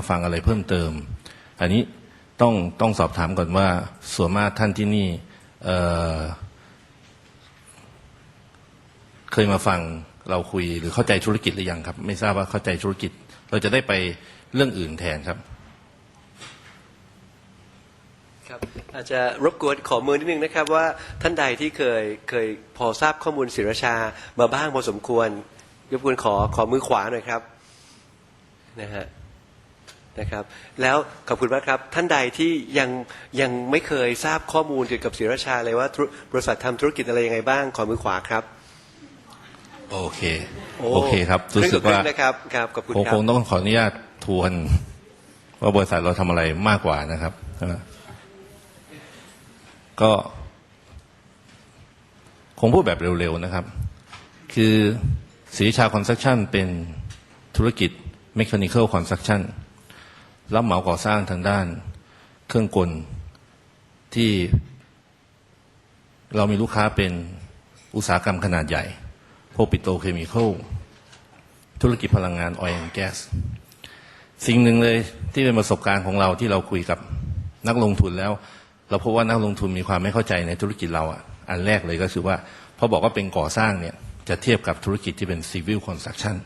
มาฟังอะไรเพิ่มเติม อันนี้ต้องต้องสอบถามก่อนว่าส่วนมากท่านที่นี่เเคยมาฟังเราคุยหรือเข้าใจธุรกิจหรือยังครับ ไม่ทราบว่าเข้าใจธุรกิจ เราจะได้ไปเรื่องอื่นแทนครับ ครับ อาจจะรบกวนขอมือนิดนึงนะครับ ว่าท่านใดที่เคยเคยพอทราบข้อมูลศิรชามาบ้างพอสมควรรบกวนขอขอมือขวาหน่อยครับนะฮะ นะครับแล้วขอบคุณมากครับ ท่านใดที่ยังยังไม่เคยทราบข้อมูลเกี่ยวกับศิรชาเลยว่าธุรบริษัททำธุรกิจอะไรยังไงบ้างขอมือขวาครับ โอเค โอเคครับรู้สึกครึ่ว่างๆนะครับครับขอบคุณคงคครับงต้องขออนุญาตทวน ว่าบริษัทเราทำอะไรมากกว่านะครับใช่ไหมก็ คงพูดแบบเร็วๆนะครับ คือศรีชาคอนสตรักชั่นเป็นธุรกิจ Mechanical Construction รับเหมาก่อสร้างทางด้านเครื่องกลที่เรามีลูกค้าเป็นอุตสาหกรรมขนาดใหญ่ พวกปิโตเคมีคอลธุรกิจพลังงาน oil and gas สิ่งหนึ่งเลยที่เป็นประสบการณ์ของเราที่เราคุยกับนักลงทุนแล้ว เราพบว่านักลงทุนมีความไม่เข้าใจในธุรกิจเราอะอันแรกเลยก็คือว่าพอบอกว่าเป็นก่อสร้างเนี่ยจะเทียบกับธุรกิจที่เป็น civil construction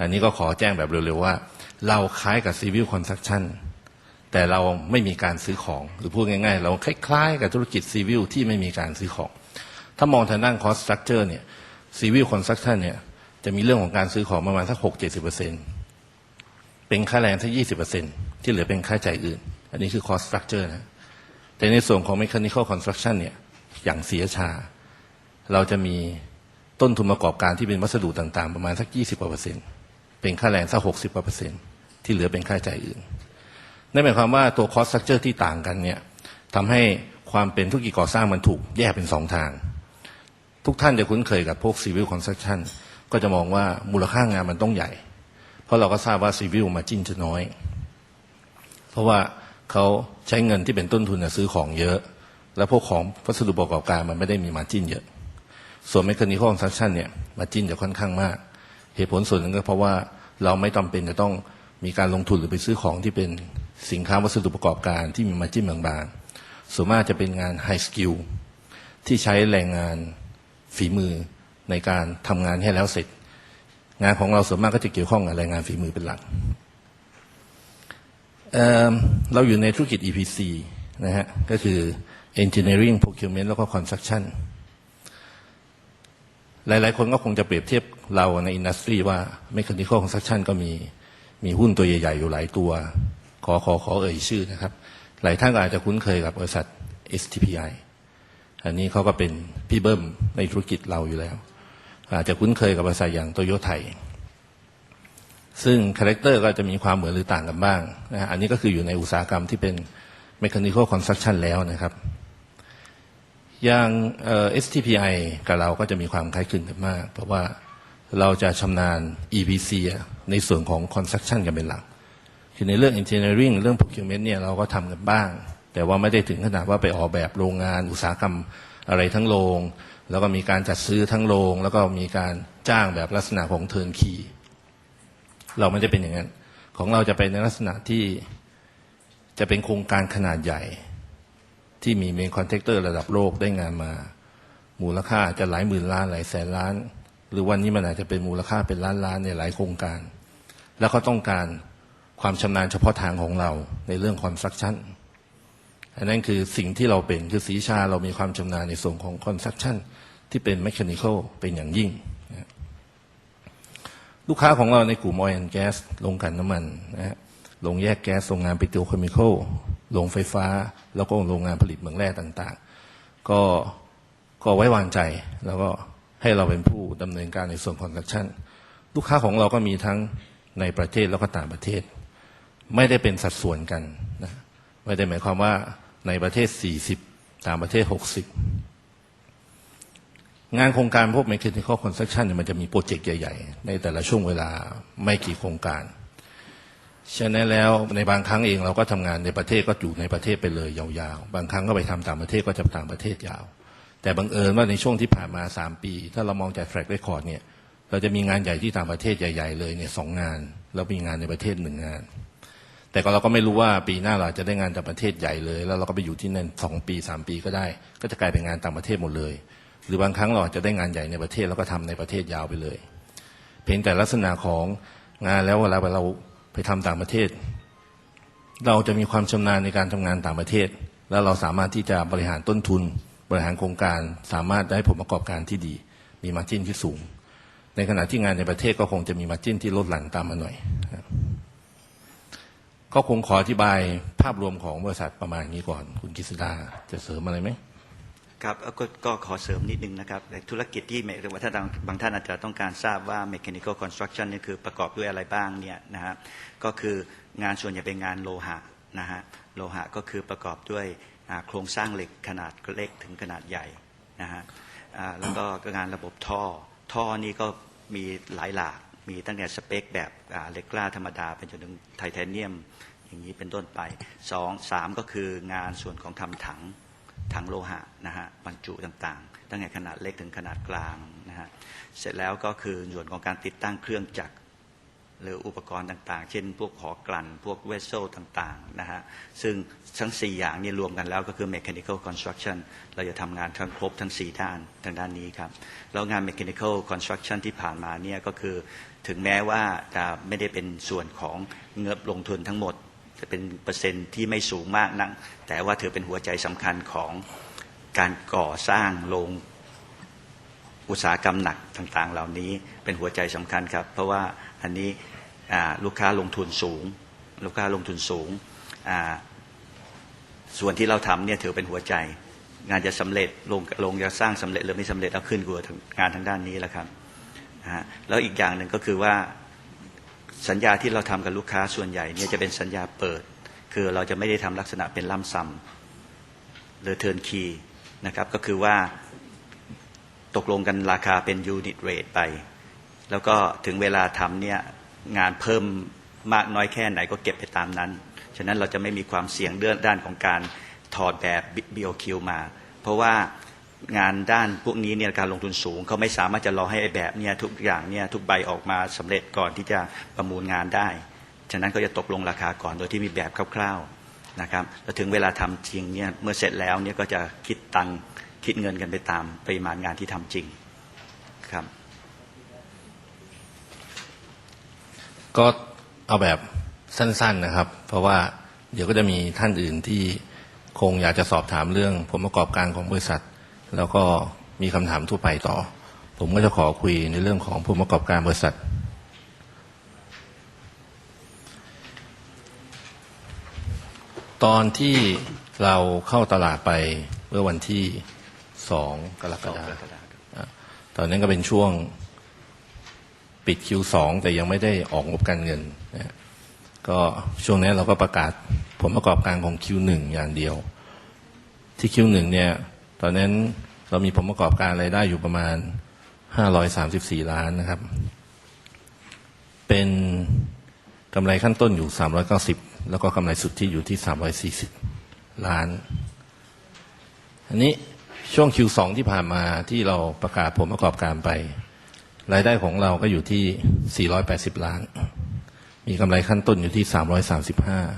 อันนี้ก็ขอแจ้งแบบเร็วๆว่า เราคล้ายกับ civil construction แต่เราไม่มีการซื้อของ หรือพูดง่ายๆ เราคล้ายๆ กับธุรกิจ civil ที่ไม่มีการซื้อของ ถ้ามองทางด้าน cost structure เนี่ย civil construction เนี่ยจะมีเรื่องของการซื้อของประมาณสักหกเจ็ดสิบเปอร์เซ็นเป็นค่าแรงสักยี่สิบเปอร์เซ็นที่เหลือเป็นค่าใช้จ่ายอื่น อันนี้คือ cost structure นะแต่ในส่วนของ mechanical construction เนี่ยอย่างเสียชา เราจะมีต้นทุนประกอบการที่เป็นวัสดุต่างๆ ประมาณสักยี่สิบกว่าเปอร์เซ็นต์ เป็นค่าแรงสักหกสิบกว่าเปอร์เซ็นต์ที่เหลือเป็นค่าใช้จ่ายอื่น นั่นหมายความว่าตัว cost structure ที่ต่างกันเนี่ยทำให้ความเป็นธุรกิจก่อสร้างมันถูกแยกเป็นสองทาง ทุกท่านจะคุ้นเคยกับพวก civil construction ก็จะมองว่ามูลค่างานมันต้องใหญ่ เพราะเราก็ทราบว่า civil มาจิ้นจะน้อย เพราะว่าเขาใช้เงินที่เป็นต้นทุนน่ะซื้อของเยอะ แล้วพวกของวัสดุประกอบการมันไม่ได้มีมาจิ้นเยอะ ส่วน mechanical construction เนี่ยมาจิ้นจะค่อนข้างมาก เหตุผลส่วนหนึ่งก็เพราะว่าเราไม่จำเป็นจะต้องมีการลงทุนหรือไปซื้อของที่เป็นสินค้าวัสดุประกอบการที่มีมาจิ้นบางๆ ส่วนมากจะเป็นงาน high skill ที่ใช้แรงงานฝีมือในการทำงานให้แล้วเสร็จ งานของเราส่วนมากก็จะเกี่ยวข้องกับแรงงานฝีมือเป็นหลักเเราอยู่ในธุรกิจ EPC นะฮะก็คือ Engineering Procurement แล้วก็ Construction หลาย ๆ คนก็คงจะเปรียบเทียบเราในอินดัสทรีว่า Mechanical Construction ก็มีมีหุ้นตัวใหญ่ ๆ อยู่หลายตัว ขอขอขอเอ่ยชื่อนะครับ หลายท่านก็อาจจะคุ้นเคยกับบริษัท STPI อันนี้เขาก็เป็นพี่เบิ้มในธุรกิจเราอยู่แล้ว อาจจะคุ้นเคยกับบริษัทอย่างโตโยไทยซึ่งคาแรคเตอร์ก็จะมีความเหมือนหรือต่างกันบ้างนะฮะอันนี้ก็คืออยู่ในอุตสาหกรรมที่เป็น mechanical construction แล้วนะครับ อย่าง STPI กับเราก็จะมีความคล้ายคลึงกันมาก เพราะว่าเราจะชำนาญ EPC ในส่วนของ construction กันเป็นหลัก คือในเรื่อง engineering เรื่อง procurement เนี่ยเราก็ทำกันบ้าง แต่ว่าไม่ได้ถึงขนาดว่าไปออกแบบโรงงานอุตสาหกรรมอะไรทั้งโรง แล้วก็มีการจัดซื้อทั้งโรง แล้วก็มีการจ้างแบบลักษณะของเทิร์นคีเราไม่ได้เป็นอย่างนั้น ของเราจะเป็นในลักษณะที่จะเป็นโครงการขนาดใหญ่ ที่มีเมนคอนแทคเตอร์ระดับโลกได้งานมา มูลค่าจะหลายหมื่นล้านหลายแสนล้าน หรือวันนี้มันอาจจะเป็นมูลค่าเป็นล้านล้านในหลายโครงการ แล้วก็ต้องการความชำนาญเฉพาะทางของเราในเรื่องคอนสตรักชั่นอันนั้นคือสิ่งที่เราเป็นคือสีชาเรามีความชำนาญในส่วนของคอนสตรักชั่นที่เป็น m ม c h a n i c a l เป็นอย่างยิ่ง ลูกค้าของเราในกลุ่ม oil and gas โรงกลั่นน้ำมันนะฮะ โรงแยกแก๊สโรงงานปิโตรเคมีคอลโรงไฟฟ้า แล้วก็โรงงานผลิตเหมืองแร่ต่างๆ ก็ก็ไว้วางใจแล้วก็ให้เราเป็นผู้ดำเนินการในส่วนคอนสตรักชั่นลูกค้าของเราก็มีทั้งในประเทศแล้วก็ต่างประเทศ ไม่ได้เป็นสัดส่วนกันนะไม่ได้หมายความว่าในประเทศ 40 ต่างประเทศ 60 งานโครงการพวก mechanical construction เนี่ยมันจะมีโปรเจกต์ใหญ่ ๆ ในแต่ละช่วงเวลาไม่กี่โครงการ ฉะนั้นแล้วในบางครั้งเองเราก็ทำงานในประเทศก็อยู่ในประเทศไปเลยยาวๆ บางครั้งก็ไปทำต่างประเทศก็จะต่างประเทศยาว แต่บังเอิญว่าในช่วงที่ผ่านมา 3 ปี ถ้าเรามองจาก track record เนี่ยเราจะมีงานใหญ่ที่ต่างประเทศใหญ่ๆเลยเนี่ยสองงาน แล้วมีงานในประเทศหนึ่งงาน แต่ก็เราก็ไม่รู้ว่าปีหน้าเราจะได้งานจากประเทศใหญ่เลย แล้วเราก็ไปอยู่ที่นั่นสองปีสามปีก็ได้ ก็จะกลายเป็นงานต่างประเทศหมดเลย หรือบางครั้งเราอาจจะได้งานใหญ่ในประเทศแล้วก็ทำในประเทศยาวไปเลย เพียงแต่ลักษณะของงานแล้วเวลาเรา ไปทำต่างประเทศ เราจะมีความชำนาญในการทำงานต่างประเทศ แล้วเราสามารถที่จะบริหารต้นทุน บริหารโครงการ สามารถได้ผลประกอบการที่ดี มีมาจิ้นที่สูง ในขณะที่งานในประเทศก็คงจะมีมาจิ้นที่ลดหลั่นตามมาหน่อยก็คงขออธิบายภาพรวมของบริษัทประมาณนี้ก่อน คุณกิษดาจะเสริมอะไรไหม ครับก็ก็ขอเสริมนิดนึงนะครับในธุรกิจที่หรือว่าถ้าบางท่านอาจจะต้องการทราบว่า mechanical construction นี่คือประกอบด้วยอะไรบ้างเนี่ยนะฮะก็คืองานส่วนใหญ่เป็นงานโลหะนะฮะโลหะก็คือประกอบด้วยโครงสร้างเหล็กขนาดเล็กถึงขนาดใหญ่นะฮะแล้วก็งานระบบท่อ ท่อนี่ก็มีหลายหลากมีตั้งแต่สเปคแบบเหล็กกล้าธรรมดาเป็นจนถึงไทเทเนียมอย่างนี้เป็นต้นไปสองสามก็คืองานส่วนของทำถัง ถังโลหะนะฮะบรรจุต่างๆ ตั้งแต่ขนาดเล็กถึงขนาดกลางนะฮะเสร็จแล้วก็คือส่วนของการติดตั้งเครื่องจักรหรืออุปกรณ์ต่างๆ เช่น พวกหอกลั่น พวกเวสเซลต่างๆนะฮะ ซึ่งทั้ง 4 อย่างนี้รวมกันแล้วก็คือ mechanical construction เราจะทำงานทั้งครบทั้ง 4 ด้านทางด้านนี้ครับ แล้วงาน mechanical construction ที่ผ่านมาเนี่ยก็คือถึงแม้ว่าจะไม่ได้เป็นส่วนของเงิบลงทุนทั้งหมด จะเป็นเปอร์เซ็นต์ที่ไม่สูงมากนัก แต่ว่าถือเป็นหัวใจสำคัญของการก่อสร้างโรงอุตสาหกรรมหนักต่างๆ เหล่านี้เป็นหัวใจสำคัญครับ เพราะว่าอันนี้ลูกค้าลงทุนสูง ลูกค้าลงทุนสูง ส่วนที่เราทำเนี่ยถือเป็นหัวใจ งานจะสำเร็จลงลงจะสร้างสำเร็จหรือไม่สำเร็จเอาขึ้นกับงานทางด้านนี้แหละครับนะฮะแล้วอีกอย่างหนึ่งก็คือว่า สัญญาที่เราทำกับลูกค้าส่วนใหญ่เนี่ยจะเป็นสัญญาเปิด คือเราจะไม่ได้ทำลักษณะเป็นล่ำซ้ำหรือเทิร์นคีนะครับก็คือว่าตกลงกันราคาเป็นยูนิตเรทไป แล้วก็ถึงเวลาทำเนี่ยงานเพิ่มมากน้อยแค่ไหนก็เก็บไปตามนั้น ฉะนั้นเราจะไม่มีความเสี่ยงเรื่องด้านของการถอดแบบ BOQ มา เพราะว่า งานด้านพวกนี้เนี่ยการลงทุนสูงเขาไม่สามารถจะรอให้ไอ้แบบเนี่ยทุกอย่างเนี่ยทุกใบออกมาสำเร็จก่อนที่จะประมูลงานได้ ฉะนั้นก็จะตกลงราคาก่อนโดยที่มีแบบคร่าวๆนะครับแล้วถึงเวลาทำจริงเนี่ยเมื่อเสร็จแล้วเนี่ยก็จะคิดตังคิดเงินกันไปตามปริมาณงานที่ทำจริงครับ ก็เอาแบบสั้นๆนะครับ เพราะว่าเดี๋ยวก็จะมีท่านอื่นที่คงอยากจะสอบถามเรื่องผลประกอบการของบริษัท แล้วก็มีคำถามทั่วไปต่อ ผมก็จะขอคุยในเรื่องของผลประกอบการบริษัท ตอนที่เราเข้าตลาดไปเมื่อวันที่สองกรกฎาคมตอนนั้นก็เป็นช่วงปิด Q2 แต่ยังไม่ได้ออกงบการเงินนะฮะก็ช่วงนี้เราก็ประกาศผลประกอบการของ Q1 อย่างเดียว ที่ Q1 เนี่ย ตอนนั้นเรามีผลประกอบการรายได้อยู่ประมาณ 534 ล้านนะครับ เป็นกำไรขั้นต้นอยู่ 390 แล้วก็กำไรสุทธิอยู่ที่ 340 ล้าน อันนี้ช่วง Q2 ที่ผ่านมาที่เราประกาศผลประกอบการไป รายได้ของเราก็อยู่ที่ 480 ล้าน มีกำไรขั้นต้นอยู่ที่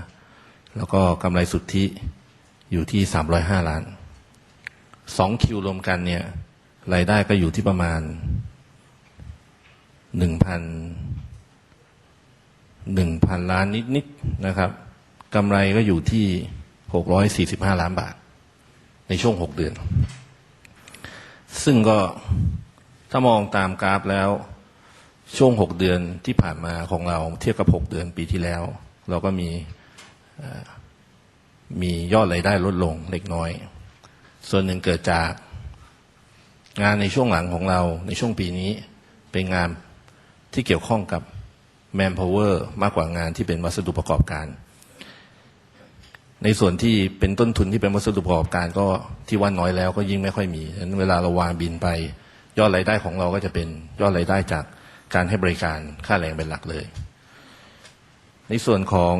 335 แล้วก็กำไรสุทธิอยู่ที่ 305 ล้าน 2คิวรวมกันเนี่ย รายได้ก็อยู่ที่ประมาณ1,000 1,000ล้านนิดๆนะครับกำไรก็อยู่ที่645ล้านบาท ในช่วง6เดือน ซึ่งก็ถ้ามองตามกราฟแล้วช่วงหกเดือนที่ผ่านมาของเราเทียบกับหกเดือนปีที่แล้ว เราก็มีมียอดรายได้ลดลงเล็กน้อย ส่วนหนึ่งเกิดจาก งานในช่วงหลังของเราในช่วงปีนี้เป็นงานที่เกี่ยวข้องกับ manpower มากกว่างานที่เป็นวัสดุประกอบการ ในส่วนที่เป็นต้นทุนที่เป็นวัสดุประกอบการก็ที่ว่าน้อยแล้วก็ยิ่งไม่ค่อยมีฉะนั้นเวลาเราวางบินไป ยอดรายได้ของเราก็จะเป็นยอดรายได้จากการให้บริการค่าแรงเป็นหลักเลย ในส่วนของ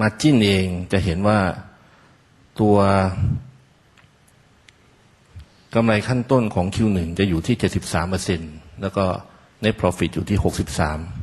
มาจิ้นเองจะเห็นว่าตัวกำไรขั้นต้นของ Q1 จะอยู่ที่ 73%แล้วก็ net profit อยู่ที่ 63